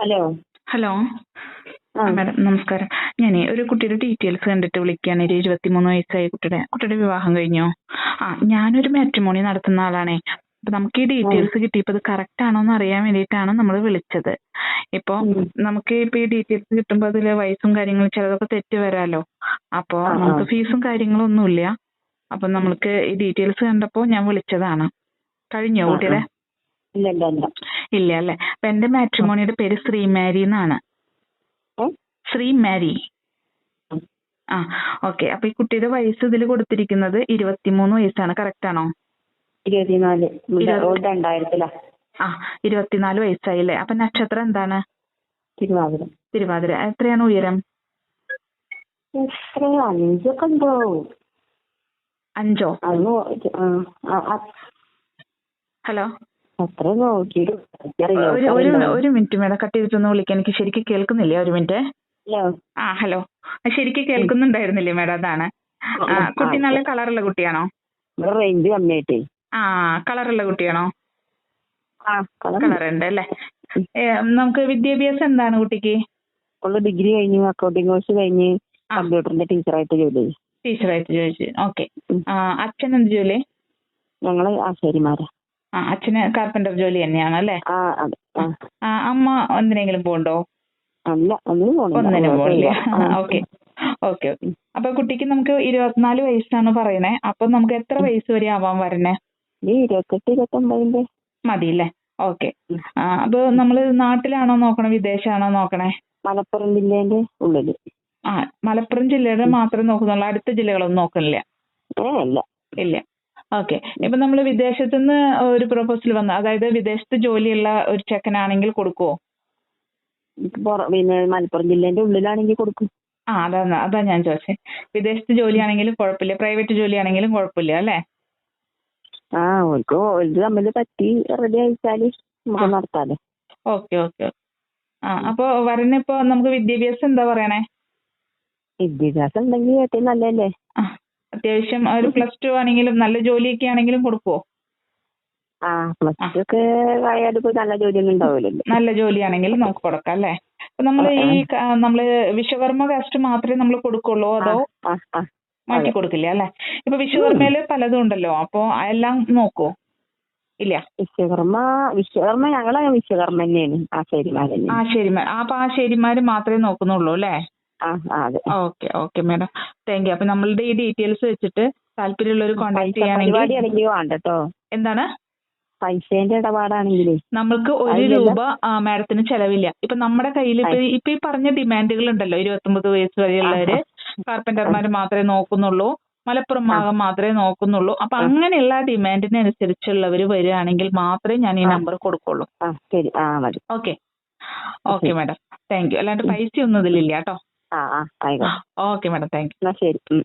Hello hello madam നമസ്കാരം. ഞാനേ ഒരു കുട്ടിയുടെ ഡീറ്റെയിൽസ് കണ്ടിട്ട് വിളിക്കുകയാണ് ഒരു ഇരുപത്തിമൂന്ന് വയസ്സായ കുട്ടിയുടെ കുട്ടിയുടെ വിവാഹം കഴിഞ്ഞോ. ആ ഞാനൊരു മാട്രിമോണി നടത്തുന്ന ആളാണേ. അപ്പൊ നമുക്ക് ഈ ഡീറ്റെയിൽസ് കിട്ടിയപ്പോൾ അത് കറക്റ്റ് ആണോ എന്ന് അറിയാൻ വേണ്ടിയിട്ടാണ് നമ്മൾ വിളിച്ചത്. ഇപ്പൊ നമുക്ക് ഇപ്പൊ ഈ ഡീറ്റെയിൽസ് കിട്ടുമ്പോൾ അതിലെ വയസ്സും കാര്യങ്ങളും ചിലതൊക്കെ തെറ്റ് വരാലോ. അപ്പൊ. നമുക്ക് ഫീസും കാര്യങ്ങളും ഒന്നുമില്ല അപ്പൊ നമ്മൾക്ക് ഈ ഡീറ്റെയിൽസ് കണ്ടപ്പോ ഞാൻ വിളിച്ചതാണ്. കഴിഞ്ഞോ. കുട്ടിയുടെ? ഇല്ല അല്ലേ? അപ്പൊ എന്റെ മാട്രിമോണിയുടെ പേര് ശ്രീമാരി എന്നാണ്. ശ്രീ ശ്രീമാരി ഉം. ആ ഓക്കെ. അപ്പൊ ഈ കുട്ടിയുടെ വയസ്സ് ഇതിൽ കൊടുത്തിരിക്കുന്നത് ഇരുപത്തിമൂന്ന് വയസ്സാണ്. കറക്റ്റ് ആണോ? ഇരുപത്തിനാല്. രണ്ടായിരത്തിലാ. ആ ഇരുപത്തിനാല് വയസ്സായില്ലേ? അപ്പൊ നക്ഷത്രം എന്താണ്? തിരുവാതിര. തിരുവാതിര. എത്രയാണ് ഉയരം? അഞ്ചൊക്കെ അഞ്ചോ? ഹലോ? അത്ര നോക്കിയിട്ട് ഒരു മിനിറ്റ് മേഡം കട്ട് ചെയ്തിട്ടൊന്ന് വിളിക്കാൻ എനിക്ക് ശരിക്കും കേൾക്കുന്നില്ലേ ഒരു മിനിറ്റ്? ഹലോ. ആ ഹലോ. ശരിക്കും കേൾക്കുന്നുണ്ടായിരുന്നില്ലേ മേഡം? അതാണ്. കുട്ടി നല്ല കളറുള്ള കുട്ടിയാണോ? ഇവിടെ റേഞ്ച് കമ്മിയായിട്ടേ. ആ കളറുള്ള കുട്ടിയാണോ? കളറുണ്ട് അല്ലേ? നമുക്ക് വിദ്യാഭ്യാസം എന്താണ് കുട്ടിക്ക്? ഡിഗ്രി കഴിഞ്ഞു അക്കൗണ്ടിങ് കോഴ്സ് കഴിഞ്ഞ് കമ്പ്യൂട്ടറിന്റെ ടീച്ചറായിട്ട് ജോലി ടീച്ചറായിട്ട് ജോലി ഓക്കെ. അച്ഛൻ എന്ത് ജോലി? ഞങ്ങൾ ആശാരിമാരാ. ആ അച്ഛന് കാർപ്പന്റർ ജോലി തന്നെയാണ് അല്ലേ? ആ അമ്മ എന്തിനെങ്കിലും പോണ്ടോ അല്ല ഒന്നിനും പോണില്ല. ഓക്കെ. Okay okay. അപ്പൊ കുട്ടിക്ക് നമുക്ക് ഇരുപത്തിനാല് വയസ്സാണ് പറയണേ അപ്പൊ നമുക്ക് എത്ര വയസ്സ് വരെ ആവാൻ വരണേ? മതിയല്ലേ? ഓക്കെ. അപ്പൊ നമ്മൾ നാട്ടിലാണോ നോക്കണേ? വിദേശാണോ നോക്കണേ? മലപ്പുറം ജില്ലേന്റെ ഉള്ളിൽ. ആ മലപ്പുറം ജില്ലയുടെ മാത്രം നോക്കുന്നുള്ളൂ. അടുത്ത ജില്ലകളൊന്നും നോക്കണില്ല ഇല്ല. ഓക്കെ. ഇപ്പൊ നമ്മൾ വിദേശത്ത് നിന്ന് ഒരു പ്രൊപ്പോസൽ വന്നു. അതായത് വിദേശത്ത് ജോലിയുള്ള ഒരു ചെക്കനാണെങ്കിൽ കൊടുക്കുവോ പുറ- പിന്നെ മലപ്പുറം ജില്ലേന്റെ ഉള്ളിലാണെങ്കിൽ കൊടുക്കും. ആ അതാണ് അതാ ഞാൻ ചോദിച്ചത് വിദേശത്ത് ജോലിയാണെങ്കിലും കുഴപ്പമില്ല. പ്രൈവറ്റ് ജോലിയാണെങ്കിലും കുഴപ്പമില്ല അല്ലെ? ആ ഓർക്ക് തമ്മിൽ പറ്റി റെഡി അയച്ചാൽ നമുക്ക്. നടത്താലോ. ഓക്കെ ഓക്കെ ആ അപ്പൊ വരനിപ്പോ നമുക്ക് വിദ്യാഭ്യാസം എന്താ പറയണേ? വിദ്യാഭ്യാസം ഉണ്ടെങ്കിൽ ഏറ്റവും നല്ലതല്ലേ? ആ അത്യാവശ്യം ഒരു പ്ലസ് ടു ആണെങ്കിലും നല്ല ജോലിയൊക്കെ ആണെങ്കിലും കൊടുക്കുവോ? ആ പ്ലസ് ടു ഒക്കെ ആയാലും ഇപ്പൊ നല്ല ജോലിയൊന്നും ഉണ്ടാവില്ലല്ലോ നല്ല ജോലിയാണെങ്കിൽ നമുക്ക് കൊടുക്കാം അല്ലേ? അപ്പൊ നമ്മൾ ഈ നമ്മൾ വിശ്വകർമ്മ കാസ്റ്റ് മാത്രമേ നമ്മൾ കൊടുക്കുള്ളൂ അതോ മാറ്റി. കൊടുക്കില്ല അല്ലെ? ഇപ്പൊ വിശ്വകർമ്മയിൽ പലതും ഉണ്ടല്ലോ. അപ്പൊ എല്ലാം നോക്കുവോ ഇല്ല? വിശ്വകർമ്മ വിശ്വകർമ്മ ഞങ്ങളെ വിശ്വകർമ്മ തന്നെയാണ് ആശാരിമാർ തന്നെ ആ ശരി അപ്പൊ ആ മാത്രമേ നോക്കുന്നുള്ളൂ അല്ലേ? Okay okay madam. Thank you അപ്പൊ നമ്മളുടെ ഈ ഡീറ്റെയിൽസ് വെച്ചിട്ട് താല്പര്യമുള്ളവർ കോൺടാക്ട് ചെയ്യുകയാണെങ്കിൽ എന്താണ്? പൈസേന്റെ ഇടപാടാണെങ്കിലേ. നമ്മൾക്ക് ഒരു രൂപ ആ, മാഡത്തിന് ചെലവില്ല. ഇപ്പൊ നമ്മുടെ കയ്യിൽ ഇപ്പൊ ഇപ്പൊ ഈ പറഞ്ഞ ഡിമാൻഡുകൾ ഉണ്ടല്ലോ ഇരുപത്തൊമ്പത് വയസ്സ് വരെയുള്ളവര് കാർപ്പന്റർമാര് മാത്രമേ നോക്കുന്നുള്ളൂ മലപ്പുറം ഭാഗം മാത്രമേ നോക്കുന്നുള്ളൂ. അപ്പൊ അങ്ങനെയുള്ള അങ്ങനെയുള്ള ഡിമാൻഡിനനുസരിച്ചുള്ളവർ വരികയാണെങ്കിൽ മാത്രമേ ഞാൻ ഈ നമ്പർ കൊടുക്കുള്ളൂ. Okay. Okay madam. Thank you അല്ലാണ്ട് പൈസ ഒന്നും ഇതിലില്ല കേട്ടോ ഓക്കെ മാഡം. Thank U. എന്നാ ശരി.